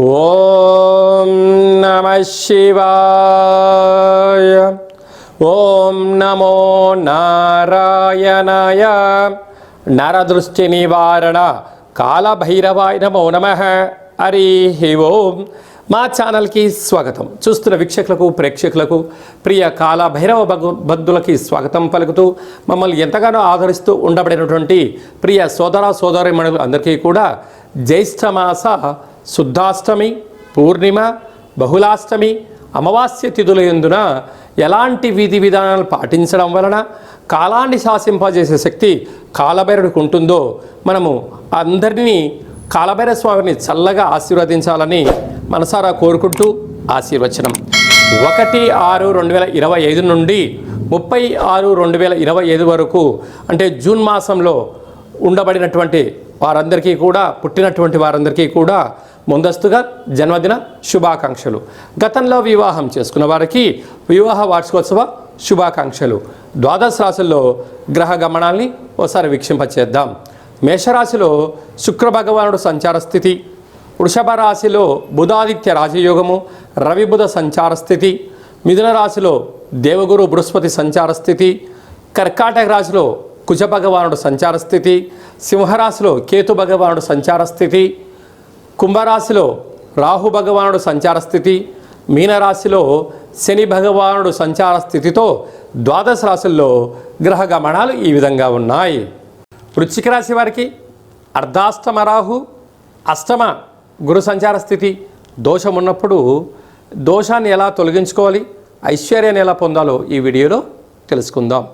ఓం నమ శివాయ. ఓం నమో నారాయణాయ. నరదృష్టి నివారణ కాలభైరవాయ నమో నమ. హరి ఓం. మా ఛానల్కి స్వాగతం. చూస్తున్న వీక్షకులకు ప్రేక్షకులకు ప్రియ కాల భైరవ భగ భక్తులకి స్వాగతం పలుకుతూ మమ్మల్ని ఎంతగానో ఆదరిస్తూ ఉండబడినటువంటి ప్రియ సోదర సోదరిమణులు అందరికీ కూడా జ్యేష్ఠమాస శుద్ధాష్టమి పూర్ణిమ బహుళాష్టమి అమావాస్య తిథుల ఎందున ఎలాంటి విధి విధానాలు పాటించడం వలన కాలాన్ని శాసింపజేసే శక్తి కాలభైరుడికి ఉంటుందో మనము అందరినీ కాలభైర స్వామిని చల్లగా ఆశీర్వదించాలని మనసారా కోరుకుంటూ ఆశీర్వచనం. ఒకటి ఆరు రెండు వేల ఇరవై ఐదు నుండి ముప్పై ఆరు రెండు వేల ఇరవై ఐదు వరకు అంటే జూన్ మాసంలో ఉండబడినటువంటి వారందరికీ కూడా పుట్టినటువంటి వారందరికీ కూడా ముందస్తుగా జన్మదిన శుభాకాంక్షలు. గతంలో వివాహం చేసుకున్న వారికి వివాహ వార్షికోత్సవ శుభాకాంక్షలు. ద్వాదశ రాశుల్లో గ్రహ గమనాల్ని ఒకసారి వీక్షింపచేద్దాం. మేషరాశిలో శుక్ర భగవానుడు సంచార స్థితి వృషభ రాశిలో బుధాదిత్య రాజయోగము రవిబుధ సంచార స్థితి మిథున రాశిలో దేవగురు బృహస్పతి సంచార స్థితి కర్కాటక రాశిలో కుజ భగవానుడు సంచార స్థితి సింహరాశిలో కేతు భగవానుడు సంచార స్థితి కుంభరాశిలో రాహు భగవానుడు సంచార స్థితి మీనరాశిలో శని భగవానుడు సంచార స్థితితో ద్వాదశ రాశుల్లో గ్రహ గమనాలు ఈ విధంగా ఉన్నాయి. వృశ్చిక రాశి వారికి అర్ధాష్టమ రాహు అష్టమ గురు సంచార స్థితి. దోషం ఉన్నప్పుడు దోషాన్ని ఎలా తొలగించుకోవాలి ఐశ్వర్యాన్ని ఎలా పొందాలో ఈ వీడియోలో తెలుసుకుందాం.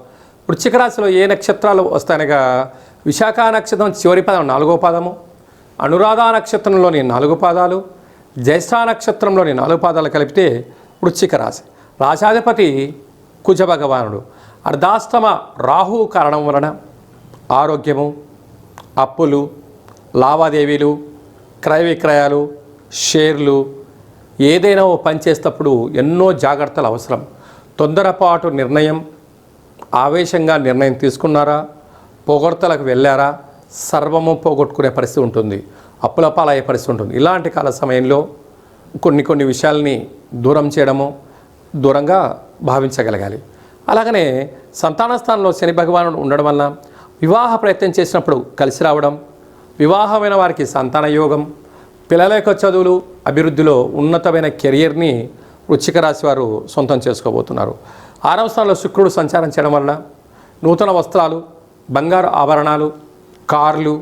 వృశ్చిక రాశిలో ఏ నక్షత్రాలు వస్తాయనగా విశాఖ నక్షత్రం చివరి పదం నాలుగో పాదము అనురాధ నక్షత్రంలోని నాలుగు పాదాలు జ్యేష్ఠ నక్షత్రంలోని నాలుగు పాదాలు కలిపితే వృశ్చిక రాశి రాశాధిపతి కుజ భగవానుడు. అర్ధాష్టమ రాహు కారణం వలన ఆరోగ్యము అప్పులు లావాదేవీలు క్రయ విక్రయాలు షేర్లు ఏదైనా ఓ పని ఎన్నో జాగ్రత్తలు అవసరం. తొందరపాటు నిర్ణయం ఆవేశంగా నిర్ణయం తీసుకున్నారా? పొగడ్తలకు వెళ్ళారా? సర్వము పోగొట్టుకునే పరిస్థితి ఉంటుంది. అప్పుల పాలయ్యే పరిస్థితి ఉంటుంది. ఇలాంటి కాల సమయంలో కొన్ని కొన్ని విషయాల్ని దూరం చేయడము దూరంగా భావించగలగాలి. అలాగనే సంతాన స్థానంలో శని భగవానుడు ఉండడం వల్ల వివాహ ప్రయత్నం చేసినప్పుడు కలిసి రావడం వివాహమైన వారికి సంతాన యోగం పిల్లల యొక్క చదువులు అభివృద్ధిలో ఉన్నతమైన కెరియర్ని వృచ్చిక రాశి వారు సొంతం చేసుకోబోతున్నారు. ఆరవ స్థానంలో శుక్రుడు సంచారం చేయడం వలన నూతన వస్త్రాలు బంగారు ఆభరణాలు కార్లు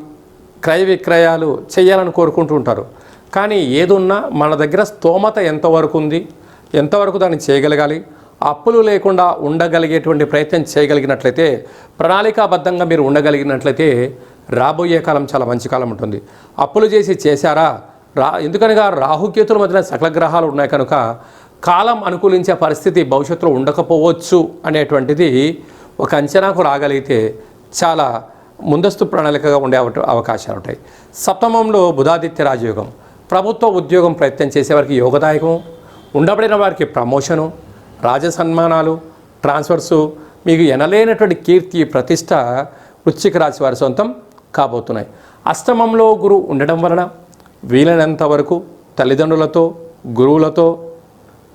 క్రయ విక్రయాలు చేయాలని కోరుకుంటూ ఉంటారు. కానీ ఏదున్నా మన దగ్గర స్తోమత ఎంతవరకు ఉంది ఎంతవరకు దాన్ని చేయగలగాలి అప్పులు లేకుండా ఉండగలిగేటువంటి ప్రయత్నం చేయగలిగినట్లయితే ప్రణాళికాబద్ధంగా మీరు ఉండగలిగినట్లయితే రాబోయే కాలం చాలా మంచి కాలం ఉంటుంది. అప్పులు చేసి చేశారా? రా ఎందుకనగా రాహుకేతుల మధ్యన సకల గ్రహాలు ఉన్నాయి కనుక కాలం అనుకూలించే పరిస్థితి భవిష్యత్తులో ఉండకపోవచ్చు అనేటువంటిది ఒక అంచనాకు రాగలిగితే చాలా ముందస్తు ప్రణాళికగా ఉండే అవకాశాలు ఉంటాయి. సప్తమంలో బుధాదిత్య రాజయోగం. ప్రభుత్వ ఉద్యోగం ప్రయత్నం చేసేవారికి యోగదాయకం ఉండబడిన వారికి ప్రమోషను రాజ సన్మానాలు ట్రాన్స్ఫర్సు మీకు ఎనలేనటువంటి కీర్తి ప్రతిష్ట వృశ్చిక రాశి వారి సొంతం కాబోతున్నాయి. అష్టమంలో గురువు ఉండడం వలన వీలైనంత వరకు తల్లిదండ్రులతో గురువులతో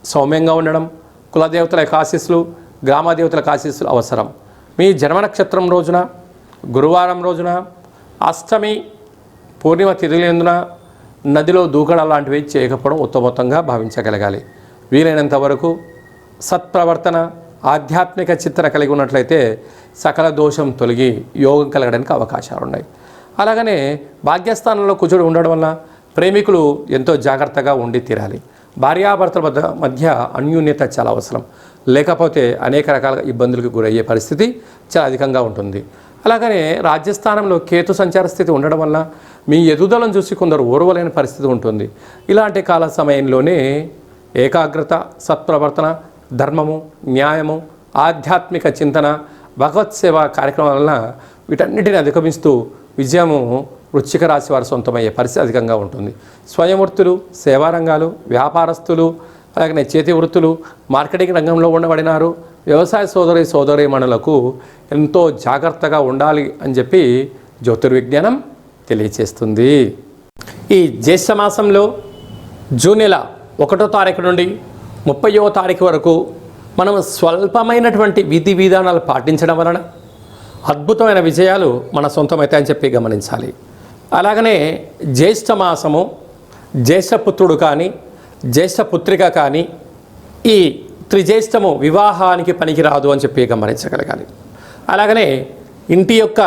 సౌమ్యంగా ఉండడం కులదేవతల యొక్క ఆశీస్సులు గ్రామదేవతల ఆశీస్సులు అవసరం. మీ జన్మ నక్షత్రం రోజున గురువారం రోజున అష్టమి పూర్ణిమ తిథులందున నదిలో దూకడం లాంటివి చేయకపోవడం ఉత్తమోత్తంగా భావించగలగాలి. వీలైనంత వరకు సత్ప్రవర్తన ఆధ్యాత్మిక చిత్ర కలిగి ఉన్నట్లయితే సకల దోషం తొలగి యోగం కలగడానికి అవకాశాలు ఉన్నాయి అలాగనే భాగ్యస్థానంలో కుజుడు ఉండడం వల్ల ప్రేమికులు ఎంతో జాగ్రత్తగా ఉండి తీరాలి. భార్యాభర్తల మధ్య మధ్య అన్యూన్యత చాలా అవసరం. లేకపోతే అనేక రకాల ఇబ్బందులకు గురయ్యే పరిస్థితి చాలా అధికంగా ఉంటుంది. అలాగనే రాజ్యస్థానంలో కేతు సంచార స్థితి ఉండడం వల్ల మీ ఎదుగుదలను చూసి కొందరు ఓర్వలేని పరిస్థితి ఉంటుంది. ఇలాంటి కాల సమయంలోనే ఏకాగ్రత సత్ప్రవర్తన ధర్మము న్యాయము ఆధ్యాత్మిక చింతన భగవత్ సేవ కార్యక్రమం వలన వీటన్నిటిని అధిగమిస్తూ విజయము వృశ్చిక రాశి వారి సొంతమయ్యే పరిస్థితి అధికంగా ఉంటుంది. స్వయం వృత్తులు సేవారంగాలు వ్యాపారస్తులు అలాగే చేతి వృత్తులు మార్కెటింగ్ రంగంలో ఉండబడినారు. వ్యవసాయ సోదరి సోదరీమణులకు ఎంతో జాగ్రత్తగా ఉండాలి అని చెప్పి జ్యోతిర్విజ్ఞానం తెలియచేస్తుంది. ఈ జ్యేష్ఠ మాసంలో జూన్ నెల ఒకటో తారీఖు నుండి ముప్పయో తారీఖు వరకు మనం స్వల్పమైనటువంటి విధి విధానాలు పాటించడం వలన అద్భుతమైన విజయాలు మన సొంతమవుతాయని చెప్పి గమనించాలి. అలాగనే జ్యేష్ఠ మాసము జ్యేష్ఠపుత్రుడు కానీ జ్యేష్ఠపుత్రిక కానీ ఈ త్రిజ్యేష్ఠము వివాహానికి పనికిరాదు అని చెప్పి గమనించగలగాలి. అలాగనే ఇంటి యొక్క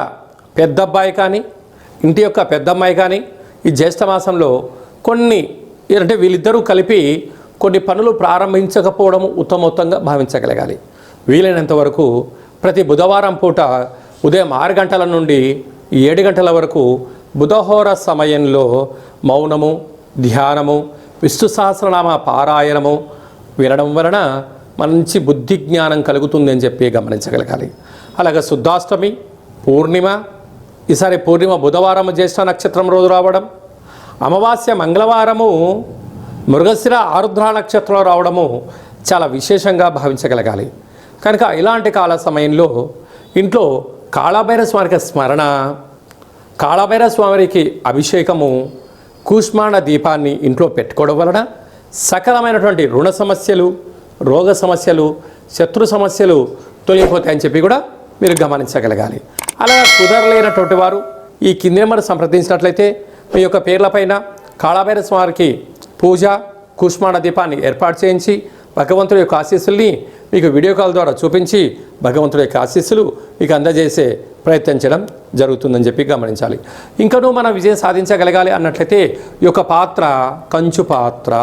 పెద్దబ్బాయి కానీ ఇంటి యొక్క పెద్దమ్మాయి కానీ ఈ జ్యేష్ఠ మాసంలో కొన్ని అంటే వీళ్ళిద్దరూ కలిపి కొన్ని పనులు ప్రారంభించకపోవడం ఉత్తమోత్తంగా భావించగలగాలి. వీలైనంత వరకు ప్రతి బుధవారం పూట ఉదయం ఆరు గంటల నుండి ఏడు గంటల వరకు బుధహోర సమయంలో మౌనము ధ్యానము విష్ణు సహస్రనామ పారాయణము వినడం వలన మంచి బుద్ధి జ్ఞానం కలుగుతుంది అని చెప్పి గమనించగలగాలి. అలాగే శుద్ధాష్టమి పూర్ణిమ ఈసారి పూర్ణిమ బుధవారం జ్యేష్ఠ నక్షత్రం రోజు రావడం అమావాస్య మంగళవారము మృగశిర ఆరుద్ర నక్షత్రం రావడము చాలా విశేషంగా భావించగలగాలి. కనుక ఇలాంటి కాల సమయంలో ఇంట్లో కాళభైర స్మారక స్మరణ కాళభైర స్వామికి అభిషేకము కూష్మాండ దీపాన్ని ఇంట్లో పెట్టుకోవడం వలన సకలమైనటువంటి రుణ సమస్యలు రోగ సమస్యలు శత్రు సమస్యలు తొలగిపోతాయని చెప్పి కూడా మీరు గమనించగలగాలి. అలా కుదరలేనటువంటి వారు ఈ కింది నెంబర్ సంప్రదించినట్లయితే మీ యొక్క పేర్లపైన కాళభైర స్వామికి పూజ కూష్మాండ దీపాన్ని ఏర్పాటు చేయించి భగవంతుడి యొక్క ఆశీస్సుల్ని మీకు వీడియో కాల్ ద్వారా చూపించి భగవంతుడి యొక్క ఆశీస్సులు మీకు అందజేసే ప్రయత్నించడం జరుగుతుందని చెప్పి గమనించాలి. ఇంకనూ మనం విజయం సాధించగలగాలి అన్నట్లయితే ఈ యొక్క పాత్ర కంచు పాత్ర.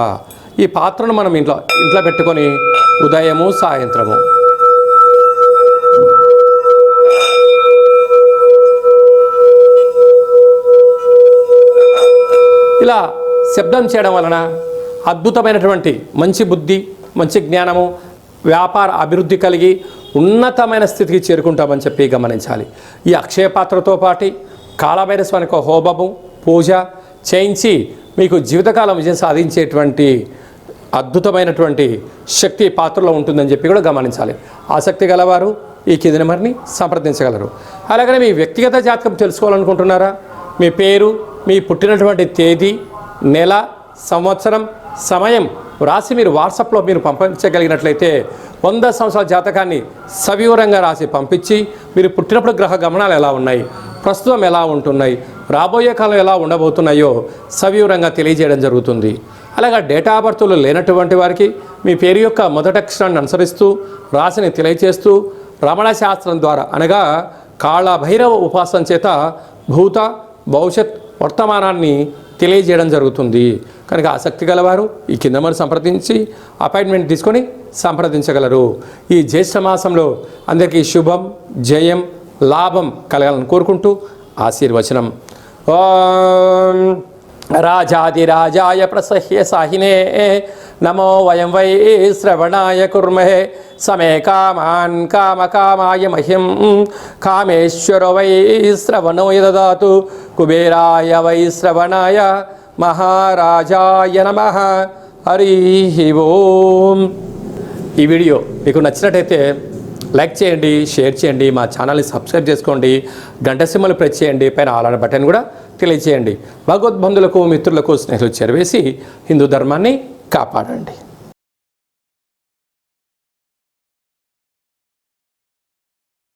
ఈ పాత్రను మనం ఇంట్లో ఇంట్లో పెట్టుకొని ఉదయము సాయంత్రము. ఇలా శబ్దం చేయడం వలన అద్భుతమైనటువంటి మంచి బుద్ధి మంచి జ్ఞానము వ్యాపార అభివృద్ధి కలిగి ఉన్నతమైన స్థితికి చేరుకుంటామని చెప్పి గమనించాలి. ఈ అక్షయ పాత్రతో పాటు కాళభైర హోమము పూజ చేయించి మీకు జీవితకాలం విజయం సాధించేటువంటి అద్భుతమైనటువంటి శక్తి పాత్రలో ఉంటుందని చెప్పి కూడా గమనించాలి. ఆసక్తి గలవారు ఈ కింది నెంబర్ని సంప్రదించగలరు. అలాగనే మీ వ్యక్తిగత జాతకం తెలుసుకోవాలనుకుంటున్నారా? మీ పేరు మీ పుట్టినటువంటి తేదీ నెల సంవత్సరం సమయం రాసి మీరు వాట్సాప్లో మీరు పంపించగలిగినట్లయితే వంద సంవత్సరాల జాతకాన్ని సవివరంగా రాసి పంపించి మీరు పుట్టినప్పుడు గ్రహ గమనాలు ఎలా ఉన్నాయి ప్రస్తుతం ఎలా ఉంటున్నాయి రాబోయే కాలం ఎలా ఉండబోతున్నాయో సవివరంగా తెలియజేయడం జరుగుతుంది. అలాగా డేటా ఆఫ్ బర్త్లు లేనటువంటి వారికి మీ పేరు యొక్క మొదటి అక్షరాన్ని అనుసరిస్తూ రాశిని తెలియచేస్తూ రమణ శాస్త్రం ద్వారా అనగా కాళ భైరవ ఉపాసన చేత భూత భవిష్యత్ వర్తమానాన్ని తెలియజేయడం జరుగుతుంది. కనుక ఆసక్తి గలవారు ఈ కింద మనం సంప్రదించి అపాయింట్మెంట్ తీసుకొని సంప్రదించగలరు. ఈ జ్యేష్ఠ మాసంలో అందరికీ శుభం జయం లాభం కలగాలని కోరుకుంటూ ఆశీర్వచనం. ఓం రాజాదిరాజాయ ప్రసహ్య సాహినే నమో వయం వై శ్రవణాయ కుర్మహే సమే కామాన్ కామకామాయ మహ్యం కామేశ్వర వై శ్రవణో దదాతు కుబేరాయ వై శ్రవణాయ మహారాజాయ నమ. హరి ఓం. ఈ వీడియో మీకు నచ్చినట్టయితే లైక్ చేయండి షేర్ చేయండి మా ఛానల్ని సబ్స్క్రైబ్ చేసుకోండి గంట సింహలు ప్రెస్ చేయండి పైన ఆలన బటన్ కూడా తెలియచేయండి. భగవద్బంధులకు మిత్రులకు స్నేహితులు చేరవేసి హిందూ ధర్మాన్ని కాపాడండి.